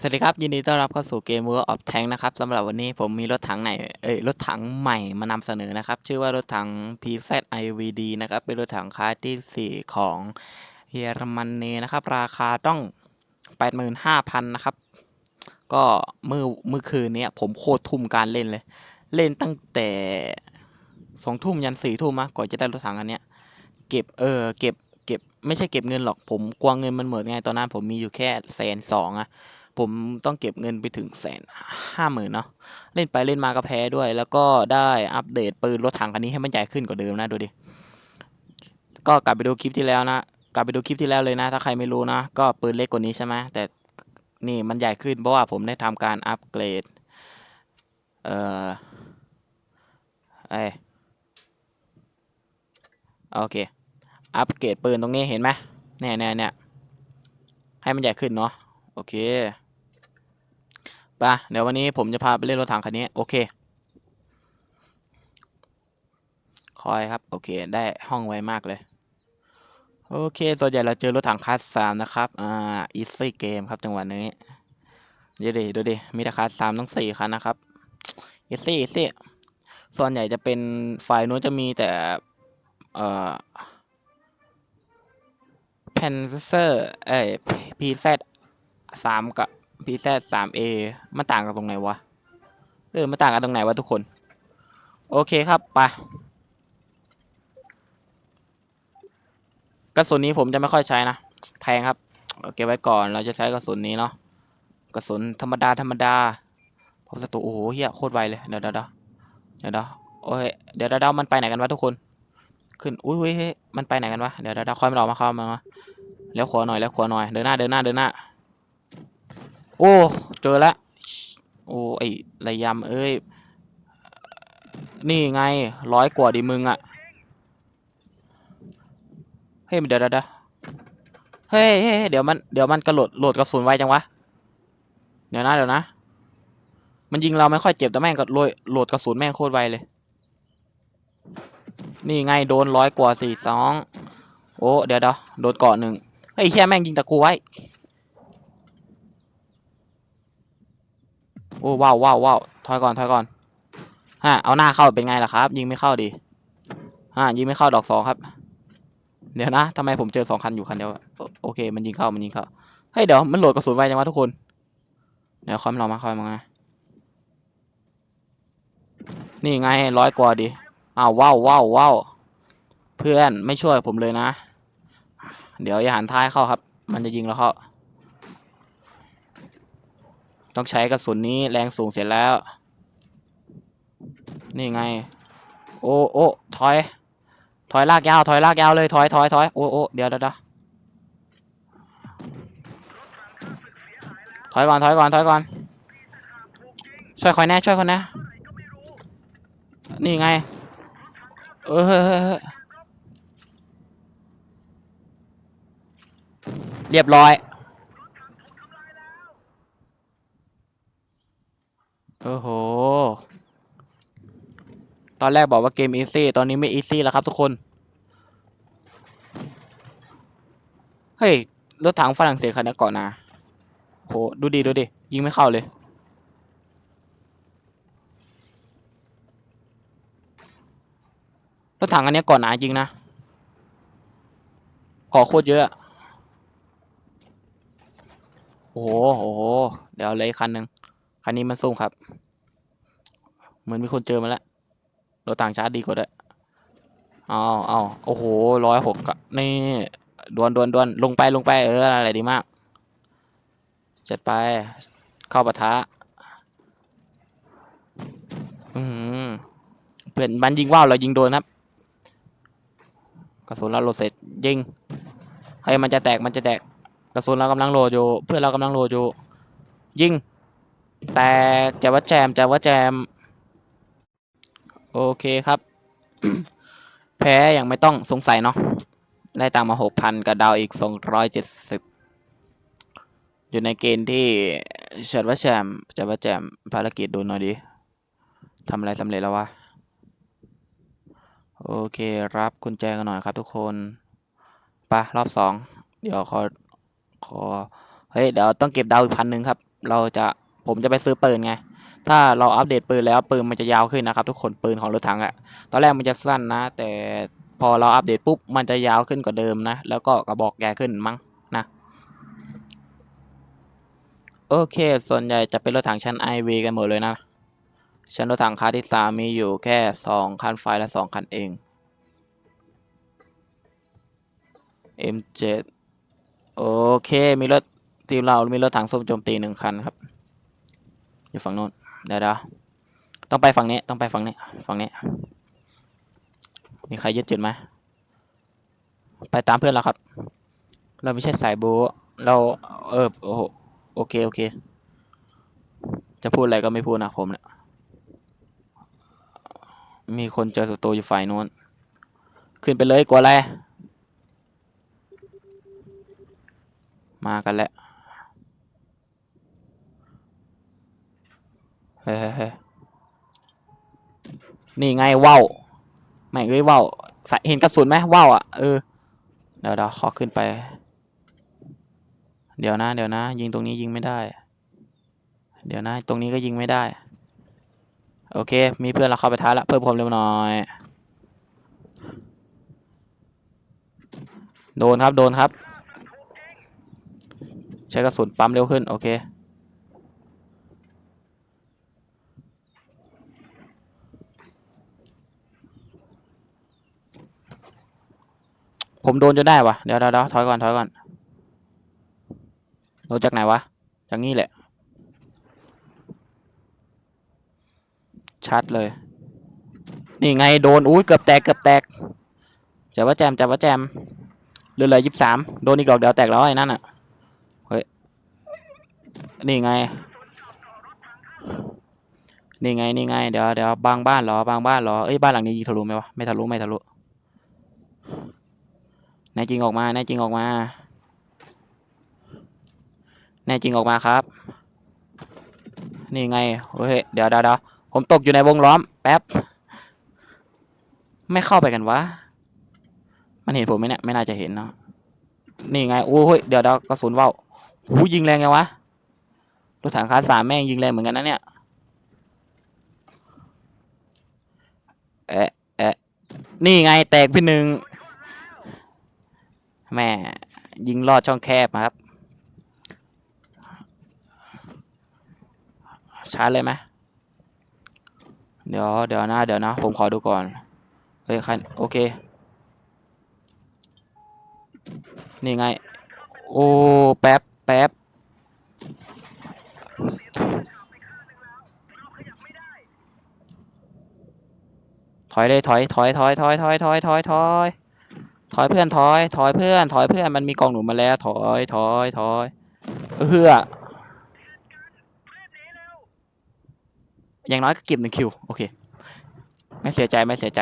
สวัสดีครับ ยินดีต้อนรับเข้าสู่เกม World of Tank นะครับสำหรับวันนี้ผมมีรถถังไหนเอ้ยรถถังใหม่มานำเสนอนะครับ ชื่อว่ารถถัง PZIVD นะครับ เป็นรถถังคลาสที่ 4 ของเยอรมนีนะครับ ราคาต้อง 85,000 นะครับ ก็เมื่อเมื่อคืนนี้ผมโคตรทุ่มการเล่นเลย เล่นตั้งแต่สองทุ่มยันสี่ทุ่มอะกว่าจะได้รถถังอันเนี้ยเก็บเออเก็บเก็บไม่ใช่เก็บเงินหรอกผมกลัวเงินมันหมดไงตอนนั้นผมมีอยู่แค่แสนสองอะ ผมต้องเก็บเงินไปถึงแสนห้าหมื่นเนาะเล่นไปเล่นมาก็แพ้ด้วย แล้วก็ได้อัปเดตปืนรถถังคันนี้ให้มันใหญ่ขึ้นกว่าเดิมนะดูดิก็กลับไปดูคลิปที่แล้วนะกลับไปดูคลิปที่แล้วเลยนะ ถ้าใครไม่รู้นะก็ปืนเล็กกว่านี้ใช่ไหมแต่นี่มันใหญ่ขึ้นเพราะว่าผมได้ทำการอัปเกรดเอ่อเอโอเค อัปเกรดปืนตรงนี้เห็นไหมเนี่ยเนี่ยเนี่ยให้มันใหญ่ขึ้นเนาะโอเค ปะเดี๋ยววันนี้ผมจะพาไปเล่นรถถังคันนี้ โอเค คอยครับ โอเค ได้ห้องไวมากเลย โอเคส่วนใหญ่เราเจอรถถังคลาสสามนะครับ อ่าอีซี่เกมครับจังหวะนี้ดูดิดูดิ มีแต่คลาสสามต้องสี่คันนะครับอีซี่อีซี่ส่วนใหญ่จะเป็นฝ่ายนู้นจะมีแต่ เอ่อแพนเซอร์ เอ้ยพีแซสามกับ PZ 3A มันต่างกันตรงไหนวะ เออ มันต่างกันตรงไหนวะทุกคน โอเคครับไปกระสุนนี้ผมจะไม่ค่อยใช้นะ แพงครับเก็บไว้ก่อน เราจะใช้กระสุนนี้เนาะ กระสุนธรรมดาธรรมดาพอศัตรูโอ้โหเฮียโคตรไวเลย เดี๋ยวเดี๋ยวเดี๋ยวเดี๋ยวโอ้ยเดี๋ยวเดี๋ยวมันไปไหนกันวะทุกคน ขึ้น อุ้ยอุ้ยมันไปไหนกันวะ เดี๋ยวเดี๋ยวคอยมันออกมาคอยมาแล้วขวาหน่อยแล้วขวาหน่อย เดินหน้า เดินหน้า เดินหน้า โอ้ เจอแล้วโอ้ไอ้ระยำเอ้ย นี่ไงร้อยกว่าดิมึงอะเฮ้ยเดี๋ยวเดี๋ยวเฮ้ยเฮ้ยเดี๋ยวมันเดี๋ยวมันกระโหลดโหลดกระสุนไวจังวะ เดี๋ยวนะเดี๋ยวนะ มันยิงเราไม่ค่อยเจ็บแต่แม่งก็โหลดโหลดกระสุนแม่งโคตรไวเลย นี่ไงโดนร้อยกว่าสี่สองโอ้เดี๋ยวเดี๋ยวโดนเกาะหนึ่งเฮ้ยแค่แม่งยิงตะกูไว้ โอ้ว้าวว้าวว้าวถอยก่อนถอยก่อนฮะเอาหน้าเข้าเป็นไงล่ะครับ ยิงไม่เข้าดิฮะยิงไม่เข้าดอกสองครับ เดี๋ยวนะทำไมผมเจอสองคันอยู่คันเดียวโอเค มันยิงเข้ามันยิงเข้าเฮ้ยเดี๋ยวมันโหลดกระสุนไวจังวะทุกคนเดี๋ยวคอยเรามาคอยมานี่ไงร้อยกว่าดิอ้าวว้าวว้าวว้าวเพื่อนไม่ช่วยผมเลยนะ เดี๋ยวอย่าหันท้ายเข้าครับ มันจะยิงแล้วเข้า ต้องใช้กระสุนนี้แรงสูงเสร็จแล้ว นี่ไง โอ้โอ้ถอย ถอยลากยาว ถอยลากยาวเลย ถอยถอยถอยโอ้โอ้เดี๋ยวเดี๋ยวถอยก่อน ถอยก่อน ถอยก่อน ช่วยคอยแน่ ช่วยคนแน่นี่ไง เออเรียบร้อย โอ้โห ตอนแรกบอกว่าเกมอีซี่ ตอนนี้ไม่อีซี่แล้วครับทุกคน เฮ้ย รถถังฝรั่งเศสคันนี้ก่อนนะโห ดูดีดูดิยิงไม่เข้าเลย รถถังอันนี้ก่อนหนาจริงนะขอโคตรเยอะ โอ้โห เดี๋ยวเลยคันหนึ่ง คันนี้มันสูงครับ เหมือนมีคนเจอมาแล้วรถต่างชาติดีกว่าด้วยเอาเอาโอ้โหร้อยหกนี่ดวนดวนดวนลงไปลงไปเอออะไรดีมาก จัดไป เข้าปะทะอืมเพื่อนมันยิงว่าวเรายิงโดนครับ กระสุนเราโหลดเสร็จยิงเฮ้ยมันจะแตกมันจะแตก กระสุนเรากำลังโหลดอยู่ เพื่อนเรากำลังโหลดอยู่ ยิง แต่จะว่าแจมจะว่าแจม โอเคครับ แพ้อย่างไม่ต้องสงสัยเนาะได้ตังมาหกพันกับดาวอีกสองร้อยเจ็ดสิบอยู่ในเกณฑ์ที่เฉิดว่าแจมจะว่าแจมภารกิจดูหน่อยดิทำอะไรสำเร็จแล้ววะโอเครับกุญแจกันหน่อยครับทุกคนปะรอบสองเดี๋ยวขอขอเฮ้ยเดี๋ยวต้องเก็บดาวอีกพันหนึ่งครับ เราจะ ผมจะไปซื้อปืนไง ถ้าเราอัปเดตปืนแล้วปืนมันจะยาวขึ้นนะครับ ทุกคนปืนของรถถังอะตอนแรกมันจะสั้นนะ แต่พอเราอัปเดตปุ๊บมันจะยาวขึ้นกว่าเดิมนะ แล้วก็กระบอกใหญ่ขึ้นมั้งนะโอเค ส่วนใหญ่จะเป็นรถถังชั้น IV กันหมดเลยนะ ชั้นรถถังคาที่สามมีอยู่แค่สองคันไฟและสองคันเอง M7 โอเค มีรถทีมเรา มีรถถังส้มโจมตีหนึ่งคันครับ อยู่ฝั่งโน้นเดี๋ยวๆต้องไปฝั่งนี้ต้องไปฝั่งนี้ฝั่งนี้ มีใครยึดจุดไหมไปตามเพื่อนเราครับ เราไม่ใช่สายบูเราเออโอโอเคโอเค จะพูดอะไรก็ไม่พูดนะผมเนี่ยมีคนเจอศัตรูอยู่ฝ่ายโน้น ขึ้นไปเลยกลัวอะไร มากันแล้ว ฮ้ยเฮ้ยนี่ไงว่าวไม่เอ้ยว่าวใส่เห็นกระสุนไหมว่าวอะเออเดี๋ยวเดี๋ยวขอขึ้นไป เดี๋ยวนะ เดี๋ยวนะ ยิงตรงนี้ยิงไม่ได้ เดี๋ยวนะ ตรงนี้ก็ยิงไม่ได้ โอเค มีเพื่อนเราเข้าไปท้าละเพิ่มความเร็วหน่อย โดนครับโดนครับ ใช้กระสุนปั๊มเร็วขึ้น โอเค โดนจนได้วะเดี๋ยวเดี๋ยวเดี๋ยวถอยก่อนถอยก่อนโดนจากไหนวะจากนี้แหละ ชัดเลย นี่ไงโดนอุ้ยเกือบแตกเกือบแตกจับว่าแจมจับว่าแจมเหลือเหลือยี่สิบสามโดนอีกดอกเดียวแตกแล้วไอ้นั่นอะเฮ้ยนี่ไง นี่ไงนี่ไงเดี๋ยวเดี๋ยวบางบ้านเหรอบางบ้านเหรอเอ้ยบ้านหลังนี้ยิงทะลุไหมวะไม่ทะลุไม่ทะลุ แน่จริงออกมาแน่จริงออกมาแน่จริงออกมาครับ นี่ไงเฮ้ยเดี๋ยวเดี๋ยวเดี๋ยวผมตกอยู่ในวงล้อม แป๊บ ไม่เข้าไปกันวะ มันเห็นผมไหมเนี่ย ไม่น่าจะเห็นเนาะ นี่ไง โอ้ยเดี๋ยวเดี๋ยวกระสุนว่าวหูยิงแรงไงวะ รถถังคาสามแม่งยิงแรงเหมือนกันนะเนี่ยแอะแอะนี่ไงแตกพี่หนึ่ง แม่ยิงลอดช่องแคบครับชาร์จเลยไหมเดี๋ยวเดี๋ยวนะเดี๋ยวนะ ผมขอดูก่อนเฮ้ยคันโอเค นี่ไง โอ้ แป๊บ แป๊บ ถอยเลยถอย ถอย ถอย ถอย ถอย ถอย ถอยถอย อยเพื่อนถอย ถอยเพื่อน ถอยเพื่อนมันมีกองหนุนมาแล้ว ถอยถอยถอยเฮืออย่างน้อยก็เก็บหนึ่งคิวโอเค ไม่เสียใจไม่เสียใจ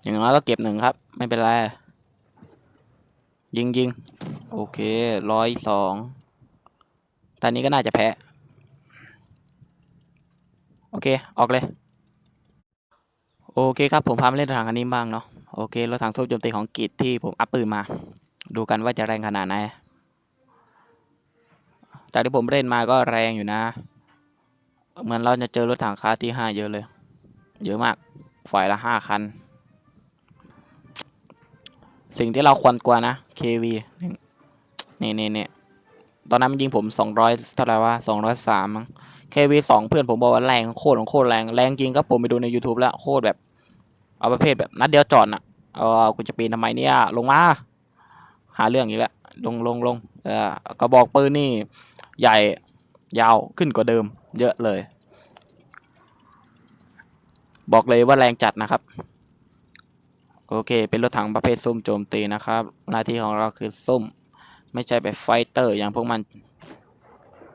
อย่างน้อยก็เก็บหนึ่งครับ ไม่เป็นไร ยิงยิงโอเคร้อยสองตอนนี้ก็น่าจะแพ้ โอเค ออกเลย โอเคครับ ผมพามาเล่นรถถังคันนี้บ้างเนาะโอเครถถังโซ่โจมตีของกิจที่ผมอัพปืนมา ดูกันว่าจะแรงขนาดไหนจากที่ผมเล่นมาก็แรงอยู่นะ เหมือนเราจะเจอรถถังคาที่ห้าเยอะเลย เยอะมากฝ่ายละห้าคัน สิ่งที่เราควรกลัวนะ KV นี่นี่นี่ตอนนั้นมันยิงผมสองร้อยเท่าไหร่วะสองร้อยสามมั้ง KV สองเพื่อนผมบอกว่าแรงโคตรของโคตรแรงแรงจริงก็ผมไปดูใน YouTube แล้วโคตรแบบ เอาประเภทแบบนัดเดียวจอดน่ะเออกูจะปีนทำไมเนี่ย ลงมา หาเรื่องอีกแล้วลงลงลงเออกระบอกปืนนี่ ใหญ่ยาวขึ้นกว่าเดิม เยอะเลย บอกเลยว่าแรงจัดนะครับ โอเค เป็นรถถังประเภทซุ่มโจมตีนะครับ หน้าที่ของเราคือซุ่ม ไม่ใช่แบบไฟเตอร์อย่างพวกมัน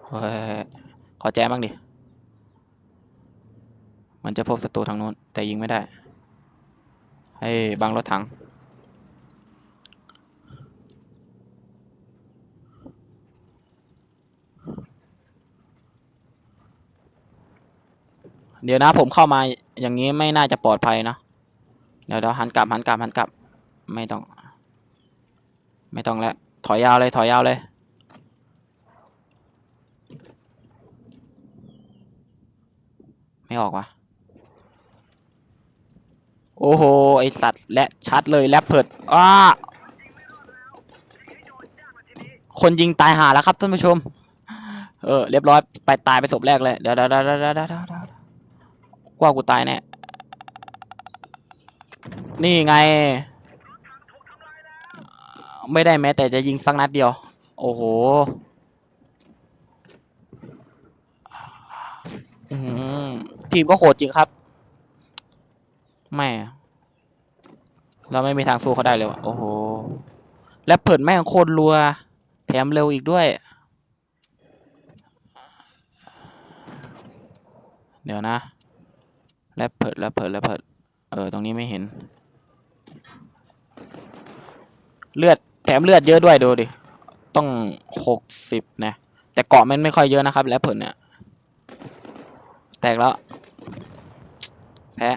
เฮ้ ขอแจ้บ้างดิ มันจะพบศัตรูทางโน้น แต่ยิงไม่ได้ ให้บังรถถัง เดี๋ยวนะผมเข้ามาอย่างนี้ไม่น่าจะปลอดภัยนะ เดี๋ยวเดี๋ยวหันกลับหันกลับหันกลับ ไม่ต้อง ไม่ต้องแล้ว ถอยยาวเลยถอยยาวเลย ไม่ออกวะโอ้โห ไอสัตว์และชัดเลยแรปเพิดอ้าคนยิงตายหาแล้วครับท่านผู้ชม เออ เรียบร้อย ไปตายไปศพแรกเลย เดี๋ยวเดี๋ยวเดี๋ยวเดี๋ยวเดี๋ยวเดี๋ยวเดี๋ยวกว่ากูตายแน่ นี่ไง ไม่ได้แม้แต่จะยิงสักนัดเดียว โอ้โห อืม ทีมก็โหดจริงครับไม่เราไม่มีทางสู้เขาได้เลยวะโอ้โห และเปิดแม่งโคตรรัว แถมเร็วอีกด้วย เดี๋ยวนะ และเปิดและเปิดและเปิดเออ ตรงนี้ไม่เห็น เลือด แถมเลือดเยอะด้วยดูดิ ต้องหกสิบนะ แต่เกาะมันไม่ค่อยเยอะนะครับ และเปิดเนี่ย แตกแล้ว แพ้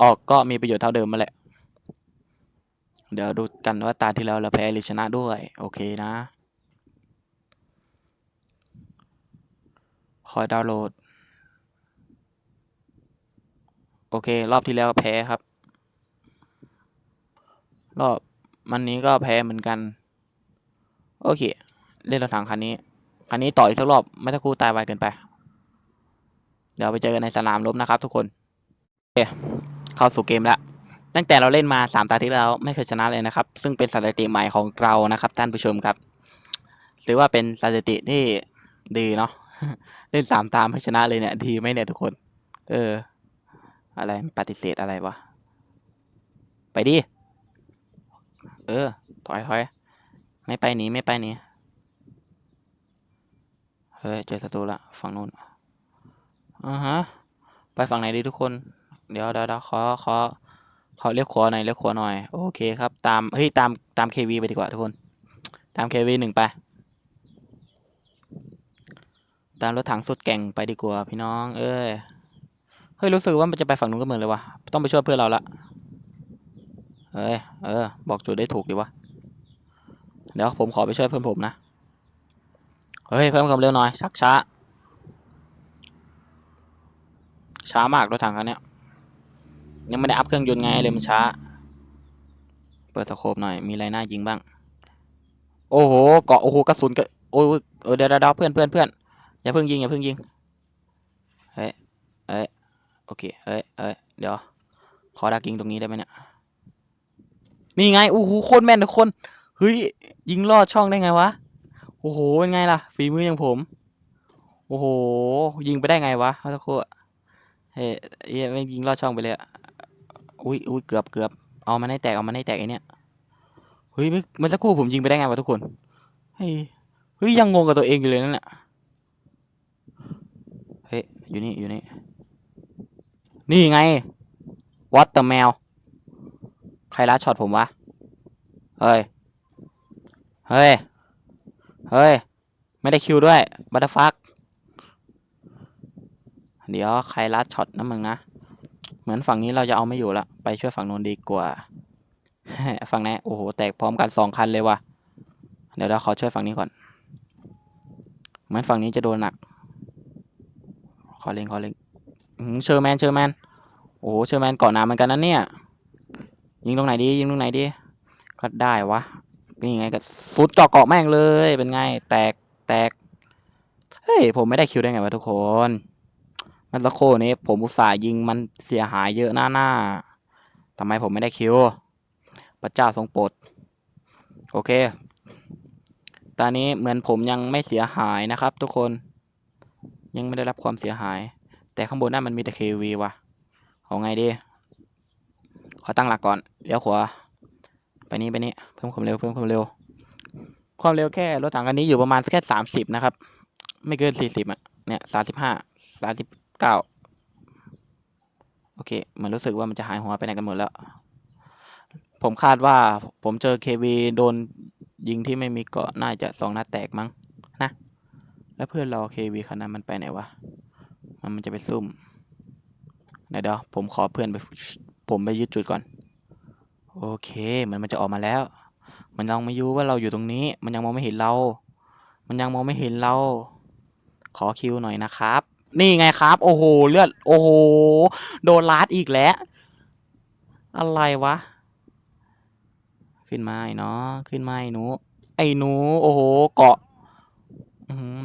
ออกก็มีประโยชน์เท่าเดิมมาแหละ เดี๋ยวดูกันว่าตาที่แล้วเราแพ้หรือชนะด้วย โอเคนะ คอยดาวน์โหลด โอเค รอบที่แล้วแพ้ครับ รอบมันนี้ก็แพ้เหมือนกัน โอเค เล่นรถถังคันนี้ คันนี้ต่ออีกสักรอบ ไม่ต้องคู่ตายไวเกินไป เดี๋ยวไปเจอกันในสนามรบนะครับทุกคนโอเคเข้าสู่เกมแล้วตั้งแต่เราเล่นมาสามตาที่แล้วไม่เคยชนะเลยนะครับ ซึ่งเป็นสถิติใหม่ของเรานะครับท่านผู้ชมครับถือว่าเป็นสถิติที่ดีเนาะเล่นสามตามให้ชนะเลยเนี่ย ดีไหมเนี่ยทุกคน เออ อะไรปฏิเสธอะไรวะไปดิเออถอยถอยไม่ไปหนีไม่ไปหนีเฮ้ยเจอศัตรูละฝั่งนู้น อ่าฮะ ไปฝั่งไหนดีทุกคน เดี๋ยวเดี๋ยวเดี๋ยวขอขอขอเรียกขวหน่อยเรียกขวหน่อย โอเคครับ ตาม เฮ้ย ตามตามเควีไปดีกว่าทุกคน ตามเควีหนึ่งไป ตามรถถังสุดแก่งไปดีกว่าพี่น้อง เอ้ย เฮ้ย รู้สึกว่ามันจะไปฝั่งนู้นก็เหมือนเลยวะต้องไปช่วยเพื่อนเราละเอ้ย เออ บอกจุดได้ถูกดีวะ เดี๋ยวผมขอไปช่วยเพื่อนผมนะ เฮ้ย เพิ่มความเร็วหน่อย ชักช้า ช้ามากรถถังคันเนี้ยยังไม่ได้อัพเครื่องยนต์ไงเลยมันช้า เปิดสโคปหน่อยมีอะไรน่ายิงบ้าง โอ้โหเกาะโอ้โหกระสุนก็โอ้ยเออเดี๋ยวเดี๋ยวเพื่อนเพื่อนเพื่อนอย่าเพิ่งยิงอย่าเพิ่งยิงเฮ้ยเอ้ยโอเคเอ้ยเอ้ยเดี๋ยวขอดักยิงตรงนี้ได้ไหมเนี่ยนี่ไงโอ้โหโคตรแม่นทุกคนเฮ้ยยิงลอดช่องได้ไงวะโอ้โหเป็นไงล่ะฝีมืออย่างผม โอ้โหยิงไปได้ไงวะเมื่อสักคป เฮ้ยเฮ้ยไม่งยิงลอดช่องไปเลยอะอุ้ยอุ้ยเกือบเกือบเอามันให้แตกเอามันให้แตกไอเนี้ยเฮ้ยเมื่อเมื่อสักครู่ผมยิงไปได้ไงวะทุกคนเฮ้ยเฮ้ยยังงงกับตัวเองอยู่เลยนั่นแหละเฮ้ยอยู่นี่อยู่นี่นี่ไงวัตเตอร์แมวใครลัดช็อตผมวะเฮ้ยเฮ้ยเฮ้ยไม่ได้คิวด้วยบัตเตอร์ฟัก เดี๋ยวใครลัดช็อตนะมึงนะ เหมือนฝั่งนี้เราจะเอาไม่อยู่ละ ไปช่วยฝั่งนู้นดีกว่า ฝั่งนี้โอ้โห แตกพร้อมกันสองคันเลยว่ะ เดี๋ยวเราขอช่วยฝั่งนี้ก่อน เหมือนฝั่งนี้จะโดนหนัก ขอเล็งขอเล็งเชอร์แมนเชอร์แมน โอ้โห เชอร์แมนเกาะหนาเหมือนกันนะเนี่ย ยิงตรงไหนดี ยิงตรงไหนดี ก็ได้วะนี่ไงก็ฟุตเจาะเกาะแม่งเลย เป็นไง แตก แตก เฮ้ย ผมไม่ได้คิวได้ไงวะทุกคน มันตะโคนี้ ผมอุตส่าห์ยิงมันเสียหายเยอะหน้าหน้าทำไมผมไม่ได้คิวพระเจ้าทรงโปรดโอเค ตอนนี้เหมือนผมยังไม่เสียหายนะครับทุกคน ยังไม่ได้รับความเสียหาย แต่ข้างบนนั่นมันมีแต่เควีว่ะ เอาไงดี ขอตั้งหลักก่อน เลี้ยวขวา ไปนี้ไปนี้ เพิ่มความเร็วเพิ่มความเร็ว ความเร็วแค่รถถังคันนี้อยู่ประมาณแค่สามสิบนะครับ ไม่เกินสี่สิบอะ เนี่ยสามสิบห้าสามสิบ เก้าโอเคเหมือนรู้สึกว่ามันจะหายหัวไปไหนกันหมดแล้ว ผมคาดว่าผมเจอเควีโดนยิงที่ไม่มีเกาะน่าจะสองนัดแตกมั้งนะ แล้วเพื่อนเราเควีคนนั้นมันไปไหนวะ มันมันจะไปซุ่มเดี๋ยวเดี๋ยวผมขอเพื่อนไปผมไปยึดจุดก่อน โอเคเหมือนมันจะออกมาแล้ว มันยังไม่รู้ว่าเราอยู่ตรงนี้ มันยังมองไม่เห็นเรา มันยังมองไม่เห็นเรา ขอคิวหน่อยนะครับ นี่ไงครับ โอ้โห เลือด โอ้โห โดนลาดอีกแล้ว อะไรวะ ขึ้นมาไอ้เนาะขึ้นมาไอ้หนู ไอ้หนู โอ้โห เกาะอือหือ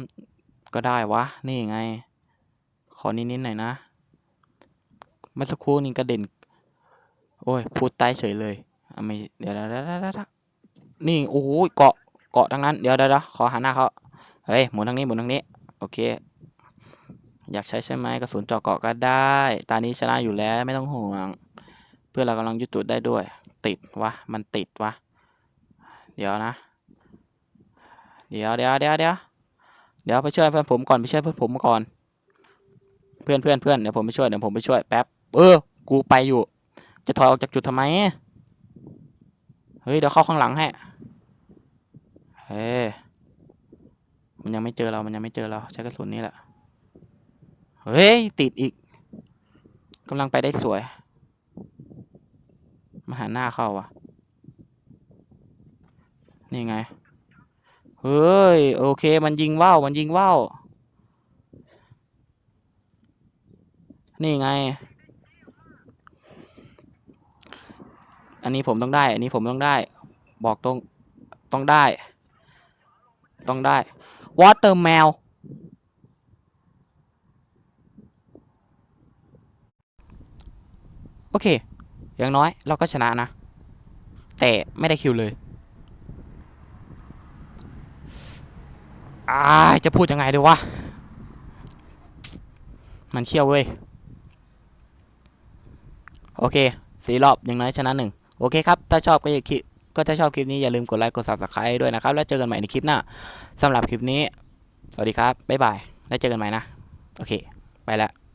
ก็ได้วะ นี่ไง ขอนิดๆหน่อยนะเมื่อสักครู่นี้กระเด็น โอ้ย พูดใต้เฉยเลยอะไม่เดี๋ยวเดี๋ยวนี่ โอ้โห เกาะ เกาะทั้งนั้นเดี๋ยวเดี๋ยวเดี๋ยวขอหันหน้าเขา เฮ้ย หมุนทางนี้ หมุนทางนี้ โอเค อยากใช้ใช่ไหมกระสุนเจาะเกาะก็ได้ตอนนี้ชนะอยู่แล้วไม่ต้องห่วง เพื่อเรากำลังยึดจุดได้ด้วย ติดวะมันติดวะเดี๋ยวนะ เดี๋ยวเดี๋ยวเดี๋ยวเดี๋ยวเดี๋ยวไปช่วยเพื่อนผมก่อนไปช่วยเพื่อนผมก่อน เพื่อนเพื่อนเพื่อนเดี๋ยวผมไปช่วยเดี๋ยวผมไปช่วยแป๊บเออ กูไปอยู่ จะถอยออกจากจุดทำไมเฮ้ยเดี๋ยวเข้าข้างหลังให้เฮ้ยมันยังไม่เจอเรา มันยังไม่เจอเรา ใช้กระสุนนี่แหละ เฮ้ย ติดอีกกำลังไปได้สวย มาหาหน้าเข้าว่ะ นี่ไง เฮ้ย โอเค มันยิงว่าวมันยิงว่าวนี่ไง อันนี้ผมต้องได้ อันนี้ผมต้องได้ บอกตรง ต้องได้ ต้องได้วอเตอร์แมว อเค อย่างน้อยเราก็ชนะนะ แต่ไม่ได้คิวเลยอาจะพูดยังไงดีวะ มันเขี้ยวเว้ย โอเคสี่รอบอย่างน้อยชนะหนึ่งโอเคครับ ถ้าชอบก็อย่าคิดก็ถ้าชอบคลิปนี้อย่าลืมกดไลค์กด subscribe ด้วยนะครับ แล้วเจอกันใหม่ในคลิปหน้าสำหรับคลิปนี้ สวัสดีครับ บ๊ายบาย แล้วเจอกันใหม่นะ โอเค ไปแล้ว